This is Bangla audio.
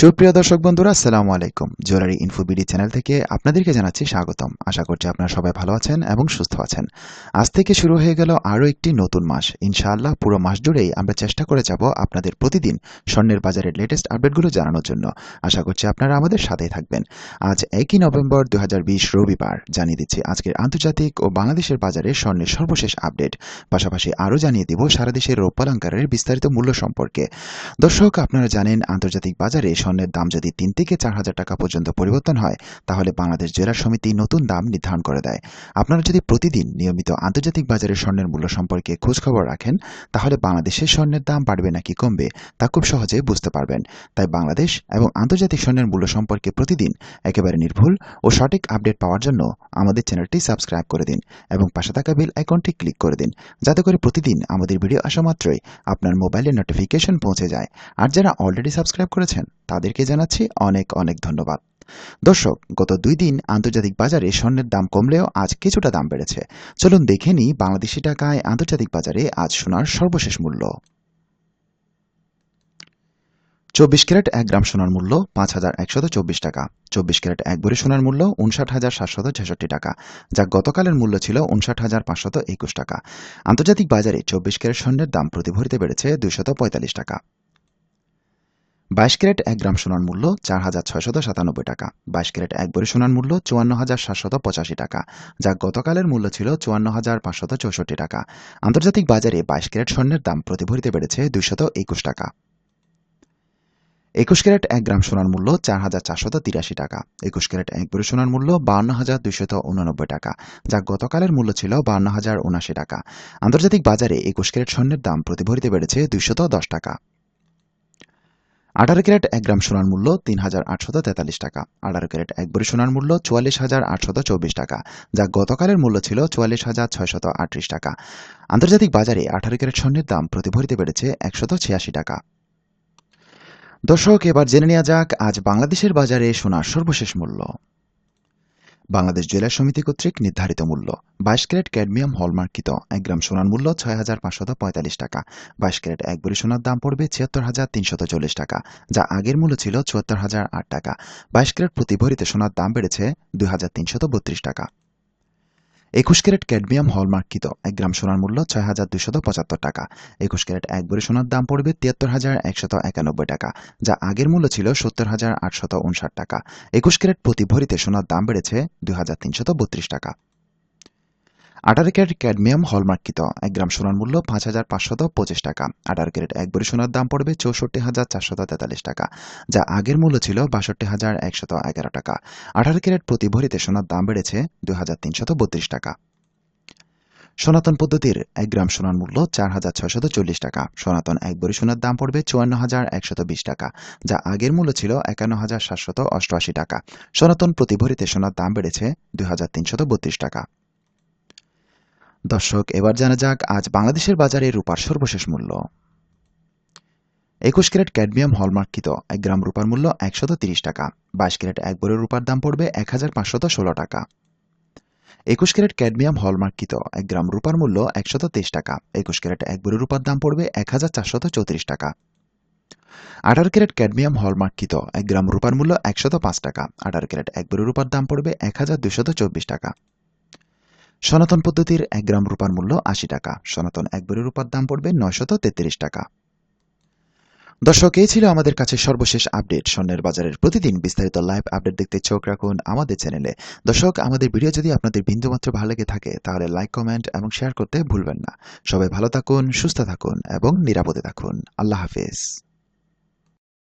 সুপ্রিয় দর্শক বন্ধুরা, আসসালামু আলাইকুম। জুয়েলারি ইনফোবিডি চ্যানেল থেকে আপনাদেরকে জানাচ্ছি স্বাগতম। আশা করছি আপনারা সবাই ভালো আছেন এবং সুস্থ আছেন। আজ থেকে শুরু হয়ে গেল আরও একটি নতুন মাস। ইনশাআল্লাহ পুরো মাস জুড়েই আমরা চেষ্টা করে যাব আপনাদের প্রতিদিন স্বর্ণের বাজারের লেটেস্ট আপডেটগুলো জানানোর জন্য। আশা করছি আপনারা আমাদের সাথেই থাকবেন। আজ একই নভেম্বর দু হাজার বিশ রবিবার। জানিয়ে দিচ্ছি আজকের আন্তর্জাতিক ও বাংলাদেশের বাজারে স্বর্ণের সর্বশেষ আপডেট পাশাপাশি আরও জানিয়ে দিব সারা দেশের রৌপ্যালঙ্কারের বিস্তারিত মূল্য সম্পর্কে। দর্শক, আপনারা জানেন আন্তর্জাতিক বাজারে স্বর্ণের দাম যদি তিন থেকে চার হাজার টাকা পর্যন্ত পরিবর্তন হয়, তাহলে বাংলাদেশ জেলার সমিতি নতুন দাম নির্ধারণ করে দেয়। আপনারা যদি প্রতিদিন নিয়মিত আন্তর্জাতিক বাজারে স্বর্ণের মূল্য সম্পর্কে খোঁজখবর রাখেন, তাহলে বাংলাদেশের স্বর্ণের দাম বাড়বে নাকি কমবে, তা খুব সহজে বুঝতে পারবেন। তাই বাংলাদেশ এবং আন্তর্জাতিক স্বর্ণের মূল্য সম্পর্কে প্রতিদিন একেবারে নির্ভুল ও সঠিক আপডেট পাওয়ার জন্য আমাদের চ্যানেলটি সাবস্ক্রাইব করে দিন এবং পাশে থাকা বেল আইকনটি ক্লিক করে দিন, যাতে করে প্রতিদিন আমাদের ভিডিও আসা মাত্রই আপনার মোবাইলে নোটিফিকেশন পৌঁছে যায়। আর যারা অলরেডি সাবস্ক্রাইব করেছেন তাদেরকে জানাচ্ছি অনেক অনেক ধন্যবাদ। দর্শক, গত দুই দিন আন্তর্জাতিক বাজারে স্বর্ণের দাম কমলেও আজ কিছুটা দাম বেড়েছে। চলুন দেখে নিই বাংলাদেশি টাকায় আন্তর্জাতিক বাজারে আজ সোনার সর্বশেষ মূল্য। চব্বিশ ক্যারেট এক গ্রাম সোনার মূল্য পাঁচ হাজার একশত চব্বিশ টাকা। চব্বিশ ক্যারেট এক ভরি সোনার মূল্য উনষাট হাজার সাতশত ছেষট্টি টাকা, যা গতকালের মূল্য ছিল উনষাট হাজার পাঁচশত একুশ টাকা। আন্তর্জাতিক বাজারে চব্বিশ ক্যারেট স্বর্ণের দাম প্রতি ভরিতে বেড়েছে দুইশত পঁয়তাল্লিশ টাকা। বাইশ ক্যারেট এক গ্রাম সোনার মূল্য চার হাজার ছয়শত সাতানব্বই টাকা। বাইশ ক্যারেট এক ভরি সোনার মূল্য চুয়ান্ন হাজার সাতশত পঁচাশি টাকা, যা গতকালের মূল্য ছিল চুয়ান্ন হাজার পাঁচশত চৌষট্টি টাকা। আন্তর্জাতিক বাজারে বাইশ ক্যারেট স্বর্ণের দাম প্রতি ভরিতে বেড়েছে দুইশত একুশ টাকা। একুশ ক্যারেট এক গ্রাম সোনার মূল্য চার হাজার চারশত তিরাশি টাকা, একুশ ক্যারেট এক ভরি সোনার মূল্য বাউন্ন হাজার দুইশত উননব্বই টাকা, যা গতকালের মূল্য ছিল বাউন্ন হাজার উনাশি টাকা। আন্তর্জাতিক বাজারে একুশ ক্যারেট স্বর্ণের দাম প্রতি ভরিতে বেড়েছে দুইশত দশ টাকা। আঠারো ক্যারেট এক গ্রাম সোনার মূল্য তিন হাজার আটশত তেতাল্লিশ টাকা। আঠারো ক্যারেট এক বড়ি সোনার মূল্য চুয়াল্লিশ হাজার আটশত চব্বিশ টাকা, যা গতকালের মূল্য ছিল চুয়াল্লিশ হাজার ছয়শত আটত্রিশ টাকা। আন্তর্জাতিক বাজারে আঠারো ক্যারেট স্বর্ণের দাম প্রতি ভরিতে বেড়েছে একশত ছিয়াশি টাকা। দর্শক, এবার জেনে নেওয়া যাক, আজ বাংলাদেশের বাজারে সোনার সর্বশেষ মূল্য। বাংলাদেশ জেলা সমিতি কর্তৃক নির্ধারিত মূল্য। বাইশ ক্যারেট ক্যাডমিয়াম হলমার্কিত, এক গ্রাম সোনার মূল্য ছয় হাজার পাঁচশত পঁয়তাল্লিশ টাকা। বাইশ ক্যারেট এক বড়ি সোনার দাম পড়বে ছিয়াত্তর হাজার তিনশত চল্লিশ টাকা, যা আগের মূল্য ছিল চুয়াত্তর হাজার আট টাকা। বাইশ ক্যারেট প্রতি ভরিতে সোনার দাম বেড়েছে দুই হাজার তিনশত বত্রিশ টাকা। একুশ ক্যারেট ক্যাডমিয়াম হলমার্কিত এক গ্রাম সোনার মূল্য ছয় হাজার দুশত পঁচাত্তর টাকা। একুশ ক্যারেট এক বড়ি সোনার দাম পড়বে তিয়াত্তর হাজার একশত একানব্বই টাকা, যা আগের মূল্য ছিল সত্তর হাজার আটশত উনষাট টাকা। একুশ ক্যারেট প্রতি ভরিতে সোনার দাম বেড়েছে দুই হাজার তিনশত বত্রিশ টাকা। আঠারো ক্যারেট ক্যাডমিয়াম হলমার্কিত এক গ্রাম সোনার মূল্য পাঁচ হাজার পাঁচশত পঁচিশ টাকা। আঠারো ক্যারেট এক বড়ি সোনার দাম পড়বে চৌষট্টি হাজার চারশত তেতাল্লিশ টাকা। যা আগের মূল্য ছিল বাষট্টি হাজার একশত এগারো টাকা। আঠারো ক্যারেট প্রতি ভরিতে সোনার দাম বেড়েছে দুই হাজার তিনশত বত্রিশ টাকা। সনাতন পদ্ধতির এক গ্রাম সোনার মূল্য চার হাজার ছয়শত চল্লিশ টাকা। সনাতন এক বড়ি সোনার দাম পড়বে চুয়ান্ন হাজার একশত বিশ টাকা। যা আগের মূল্য ছিল একান্ন হাজার সাতশত অষ্টআশি টাকা। সনাতন প্রতি ভরিতে সোনার দাম বেড়েছে দুই হাজার তিনশত বত্রিশ টাকা। দর্শক, এবার জানা যাক আজ বাংলাদেশের বাজারে রূপার সর্বশেষ মূল্য। একুশ ক্যারেট ক্যাডমিয়াম হলমার্কিত এক গ্রাম রূপার মূল্য একশত তিরিশ টাকা। বাইশ ক্যারেট এক বড়ি রূপার দাম পড়বে এক হাজার পাঁচশত ষোলো টাকা। একুশ ক্যারেট ক্যাডমিয়াম হলমার্কিত এক গ্রাম রূপার মূল্য একশত তেইশ টাকা। একুশ ক্যারেট এক বড়ি রূপার দাম পড়বে এক হাজার চারশত চৌত্রিশ টাকা। আঠারো ক্যারেট ক্যাডমিয়াম হলমার্কিত এক গ্রাম রূপার মূল্য একশত পাঁচ টাকা। আঠারো ক্যারেট এক বড়ি রূপার দাম পড়বে এক হাজার দুশত চব্বিশ টাকা। সনাতন পদ্ধতির এক গ্রাম রূপার মূল্য আশি টাকা। সনাতন এক বড়ি রূপার দাম পড়বে নয়শত তেত্রিশ টাকা। দর্শক, এই ছিল আমাদের কাছে সর্বশেষ আপডেট। স্বর্ণের বাজারের প্রতিদিন বিস্তারিত লাইভ আপডেট দেখতে চোখ রাখুন আমাদের চ্যানেলে। দর্শক, আমাদের ভিডিও যদি আপনাদের বিন্দুমাত্র ভালো লেগে থাকে, তাহলে লাইক, কমেন্ট এবং শেয়ার করতে ভুলবেন না। সবাই ভালো থাকুন, সুস্থ থাকুন এবং নিরাপদে থাকুন। আল্লাহ হাফেজ।